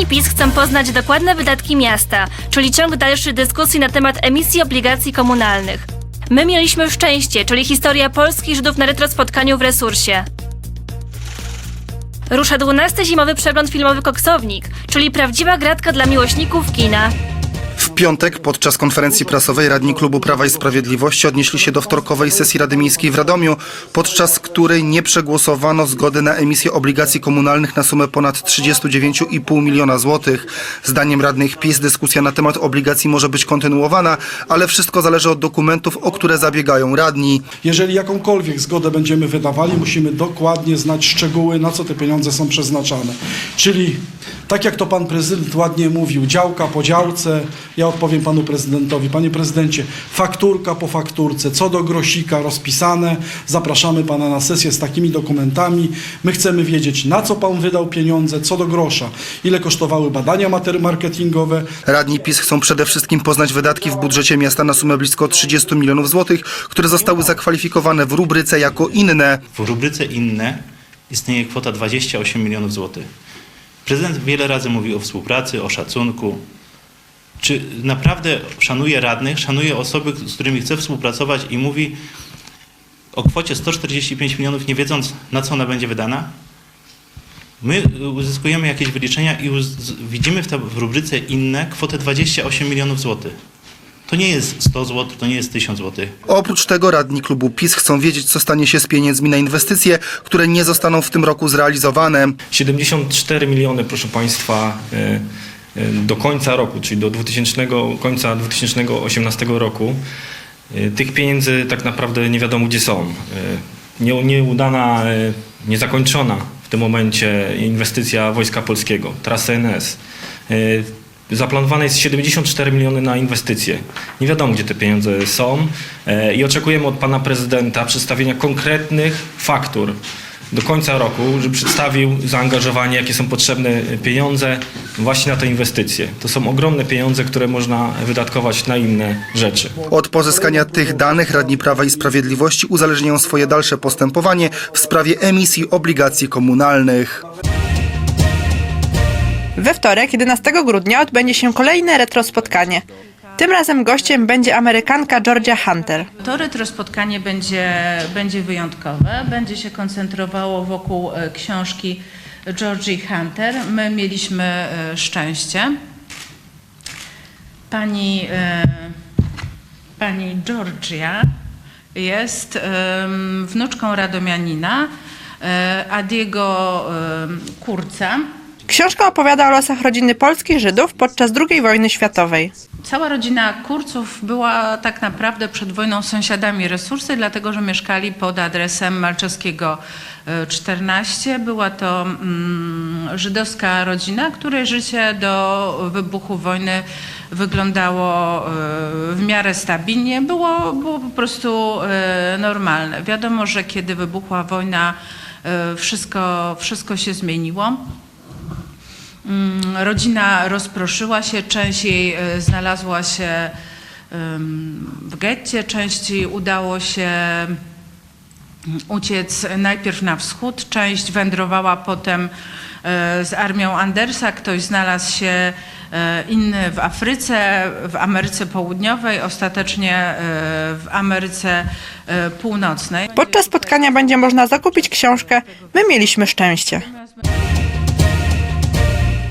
Radni PiS chcą poznać dokładne wydatki miasta, czyli ciąg dalszy dyskusji na temat emisji obligacji komunalnych. My mieliśmy szczęście, czyli historia polskich Żydów na retrospotkaniu w resursie. Rusza 12 zimowy przegląd filmowy Koksownik, czyli prawdziwa gratka dla miłośników kina. Piątek podczas konferencji prasowej radni klubu Prawa i Sprawiedliwości odnieśli się do wtorkowej sesji Rady Miejskiej w Radomiu, podczas której nie przegłosowano zgody na emisję obligacji komunalnych na sumę ponad 39,5 miliona złotych. Zdaniem radnych PiS dyskusja na temat obligacji może być kontynuowana, ale wszystko zależy od dokumentów, o które zabiegają radni. Jeżeli jakąkolwiek zgodę będziemy wydawali, musimy dokładnie znać szczegóły, na co te pieniądze są przeznaczane. Czyli, tak jak to pan prezydent ładnie mówił, działka po działce, ja odpowiem panu prezydentowi, panie prezydencie, fakturka po fakturce, co do grosika rozpisane, zapraszamy pana na sesję z takimi dokumentami. My chcemy wiedzieć, na co pan wydał pieniądze, co do grosza, ile kosztowały badania marketingowe, Radni PiS chcą przede wszystkim poznać wydatki w budżecie miasta na sumę blisko 30 milionów złotych, które zostały zakwalifikowane w rubryce jako inne. W rubryce inne istnieje kwota 28 milionów złotych. Prezydent wiele razy mówił o współpracy, o szacunku. Czy naprawdę szanuje radnych, szanuje osoby, z którymi chce współpracować i mówi o kwocie 145 milionów, nie wiedząc na co ona będzie wydana? My uzyskujemy jakieś wyliczenia i widzimy w, ta, w rubryce inne kwotę 28 milionów złotych. To nie jest 100 złotych, to nie jest 1000 złotych. Oprócz tego radni klubu PiS chcą wiedzieć, co stanie się z pieniędzmi na inwestycje, które nie zostaną w tym roku zrealizowane. 74 miliony, proszę Państwa, e, do końca roku, czyli do 2000, końca 2018 roku. E, Tych pieniędzy tak naprawdę nie wiadomo gdzie są. E, Nie, nieudana, e, niezakończona w tym momencie inwestycja Wojska Polskiego, trasa NS. E, Zaplanowane jest 74 miliony na inwestycje. Nie wiadomo, gdzie te pieniądze są e, i oczekujemy od pana prezydenta przedstawienia konkretnych faktur do końca roku, żeby przedstawił zaangażowanie, jakie są potrzebne pieniądze właśnie na te inwestycje. To są ogromne pieniądze, które można wydatkować na inne rzeczy. Od pozyskania tych danych radni Prawa i Sprawiedliwości uzależniają swoje dalsze postępowanie w sprawie emisji obligacji komunalnych. We wtorek, 11 grudnia, odbędzie się kolejne retro spotkanie. Tym razem gościem będzie Amerykanka Georgia Hunter. To retro spotkanie będzie, będzie wyjątkowe. Będzie się koncentrowało wokół e, książki Georgie Hunter. My mieliśmy e, szczęście. Pani, e, pani Georgia jest wnuczką radomianina Adiego Kurca. Książka opowiada o losach rodziny polskich Żydów podczas II wojny światowej. Cała rodzina Kurców była tak naprawdę przed wojną sąsiadami resursy, dlatego że mieszkali pod adresem Malczewskiego e, 14. Była to mm, żydowska rodzina, której życie do wybuchu wojny wyglądało e, w miarę stabilnie. Było, było po prostu e, normalne. Wiadomo, że kiedy wybuchła wojna, e, wszystko, wszystko się zmieniło. Mm, Rodzina rozproszyła się, część jej e, znalazła się w getcie, części udało się uciec najpierw na wschód, część wędrowała potem e, z armią Andersa, ktoś znalazł się e, inny w Afryce, w Ameryce Południowej, ostatecznie w Ameryce Północnej. Podczas spotkania będzie można zakupić książkę My mieliśmy szczęście.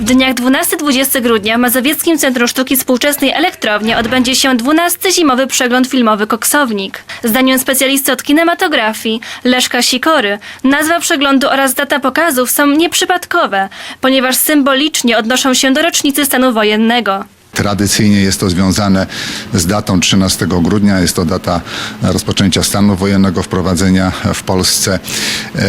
W dniach 12-20 grudnia w Mazowieckim Centrum Sztuki Współczesnej Elektrownia odbędzie się 12 zimowy przegląd filmowy Koksownik. Zdaniem specjalisty od kinematografii Leszka Sikory, nazwa przeglądu oraz data pokazów są nieprzypadkowe, ponieważ symbolicznie odnoszą się do rocznicy stanu wojennego. Tradycyjnie jest to związane z datą 13 grudnia. Jest to data rozpoczęcia stanu wojennego, wprowadzenia w Polsce. E,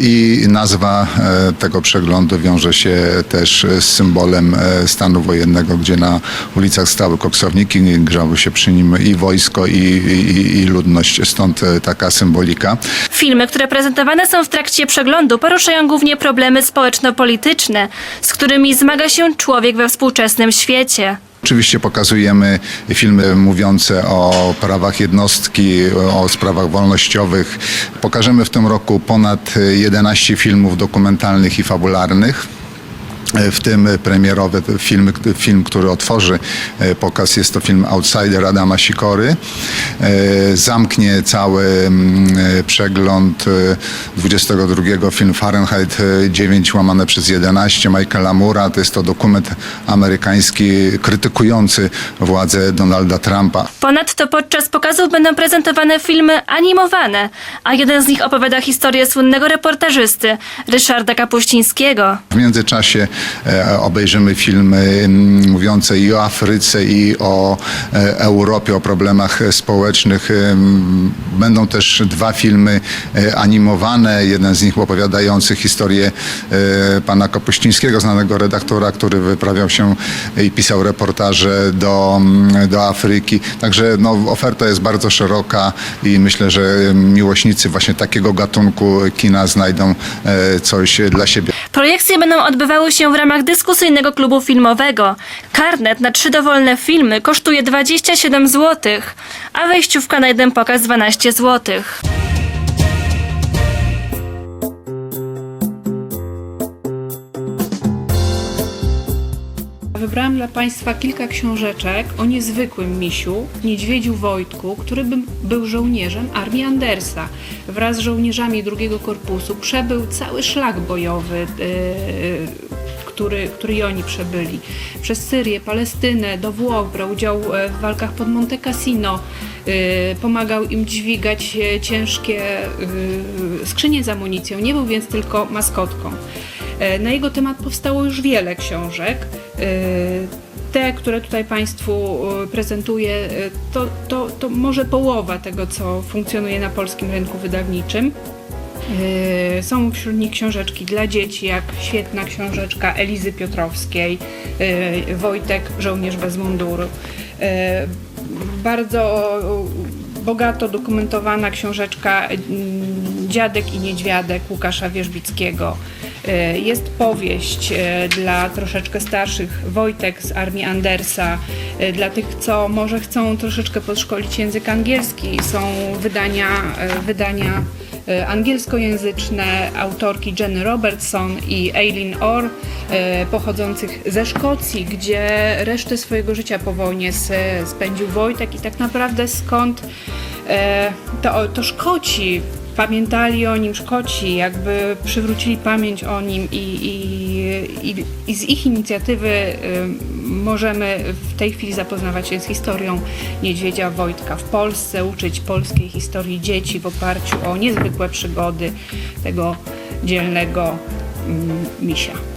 I nazwa e, tego przeglądu wiąże się też z symbolem e, stanu wojennego, gdzie na ulicach stały koksowniki, grzały się przy nim i wojsko, i, i, i ludność. Stąd taka symbolika. Filmy, które prezentowane są w trakcie przeglądu, poruszają głównie problemy społeczno-polityczne, z którymi zmaga się człowiek we współczesnym świecie. Oczywiście pokazujemy filmy mówiące o prawach jednostki, o sprawach wolnościowych. Pokażemy w tym roku ponad 11 filmów dokumentalnych i fabularnych. W tym premierowy film, film, który otworzy e, pokaz, jest to film Outsider Adama Sikory. E, Zamknie cały mm, e, przegląd e, 22 film Fahrenheit e, 9 łamane przez 11 Michaela Mura. To jest to dokument amerykański krytykujący władzę Donalda Trumpa. Ponadto podczas pokazów będą prezentowane filmy animowane, a jeden z nich opowiada historię słynnego reportażysty Ryszarda Kapuścińskiego. W międzyczasie obejrzymy filmy mm, mówiące i o Afryce, i o e, Europie, o problemach e, społecznych. Em, Będą też dwa filmy e, animowane, jeden z nich opowiadający historię e, pana Kapuścińskiego, znanego redaktora, który wyprawiał się i pisał reportaże do, do Afryki. Także no, oferta jest bardzo szeroka i myślę, że miłośnicy właśnie takiego gatunku kina znajdą e, coś dla siebie. Projekcje będą odbywały się w ramach dyskusyjnego klubu filmowego. Karnet na trzy dowolne filmy kosztuje 27 zł, a wejściówka na jeden pokaz 12 zł. Wybrałam dla Państwa kilka książeczek o niezwykłym misiu, niedźwiedziu Wojtku, który by- był żołnierzem armii Andersa. Wraz z żołnierzami drugiego korpusu przebył cały szlak bojowy, yy, który, który i oni przebyli. Przez Syrię, Palestynę, do Włoch brał udział e, w walkach pod Monte Cassino. Yy, pomagał im dźwigać e, ciężkie skrzynie z amunicją. Nie był więc tylko maskotką. E, Na jego temat powstało już wiele książek. E, Te, które tutaj Państwu e, prezentuję, e, to, to, to może połowa tego, co funkcjonuje na polskim rynku wydawniczym. E, Są wśród nich książeczki dla dzieci, jak świetna książeczka Elizy Piotrowskiej, e, Wojtek, żołnierz bez munduru. E, Bardzo bogato dokumentowana książeczka Dziadek i Niedźwiadek Łukasza Wierzbickiego. Jest powieść dla troszeczkę starszych Wojtek z armii Andersa. Dla tych, co może chcą troszeczkę podszkolić język angielski, są wydania, wydania angielskojęzyczne autorki Jenny Robertson i Eileen Orr, e, pochodzących ze Szkocji, gdzie resztę swojego życia po wojnie spędził Wojtek i tak naprawdę skąd e, to, to Szkoci pamiętali o nim Szkoci, jakby przywrócili pamięć o nim i, i, i, i z ich inicjatywy możemy w tej chwili zapoznawać się z historią niedźwiedzia Wojtka w Polsce, uczyć polskiej historii dzieci w oparciu o niezwykłe przygody tego dzielnego mm, misia.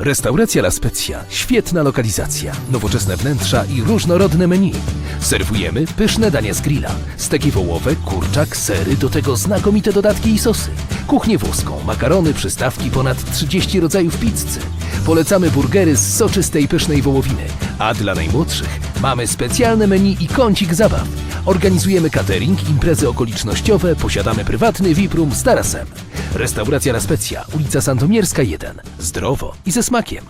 Restauracja La Spezia. Świetna lokalizacja, nowoczesne wnętrza i różnorodne menu. Serwujemy pyszne dania z grilla. Steki wołowe, kurczak, sery, do tego znakomite dodatki i sosy. Kuchnię włoską, makarony, przystawki, ponad 30 rodzajów pizzy. Polecamy burgery z soczystej pysznej wołowiny. A dla najmłodszych mamy specjalne menu i kącik zabaw. Organizujemy catering, imprezy okolicznościowe, posiadamy prywatny VIP room z tarasem. Restauracja La Spezia, ulica Sandomierska 1. Zdrowo i ze smakiem.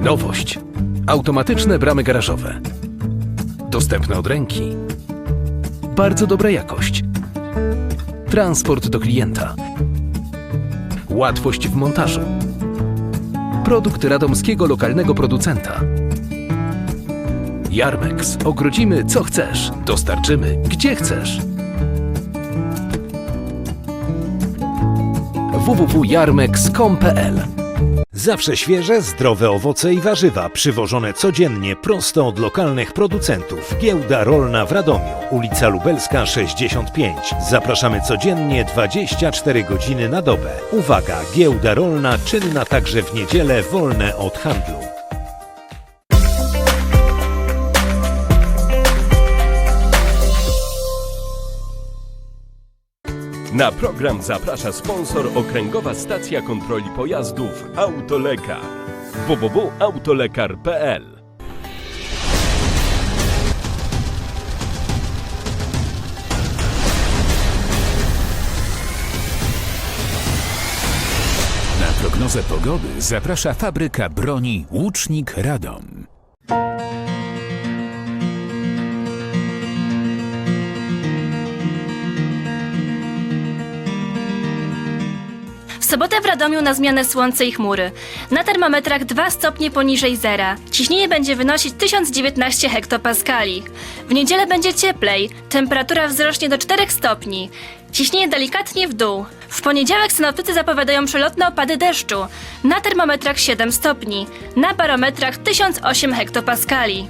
Nowość. Automatyczne bramy garażowe. Dostępne od ręki. Bardzo dobra jakość. Transport do klienta. Łatwość w montażu. Produkt radomskiego lokalnego producenta. Jarmex. Ogrodzimy co chcesz. Dostarczymy gdzie chcesz. www.jarmex.com.pl Zawsze świeże, zdrowe owoce i warzywa przywożone codziennie prosto od lokalnych producentów. Giełda rolna w Radomiu, ulica Lubelska 65. Zapraszamy codziennie 24 godziny na dobę. Uwaga, giełda rolna czynna także w niedzielę wolne od handlu. Na program zaprasza sponsor Okręgowa Stacja Kontroli Pojazdów Autolekar www.autolekar.pl prognozę pogody zaprasza fabryka broni Łucznik Radom. Sobotę w Radomiu na zmianę słońce i chmury. Na termometrach 2 stopnie poniżej zera. Ciśnienie będzie wynosić 1019 hektopaskali. W niedzielę będzie cieplej. Temperatura wzrośnie do 4 stopni. Ciśnienie delikatnie w dół. W poniedziałek synoptycy zapowiadają przelotne opady deszczu. Na termometrach 7 stopni. Na barometrach 1008 hektopaskali.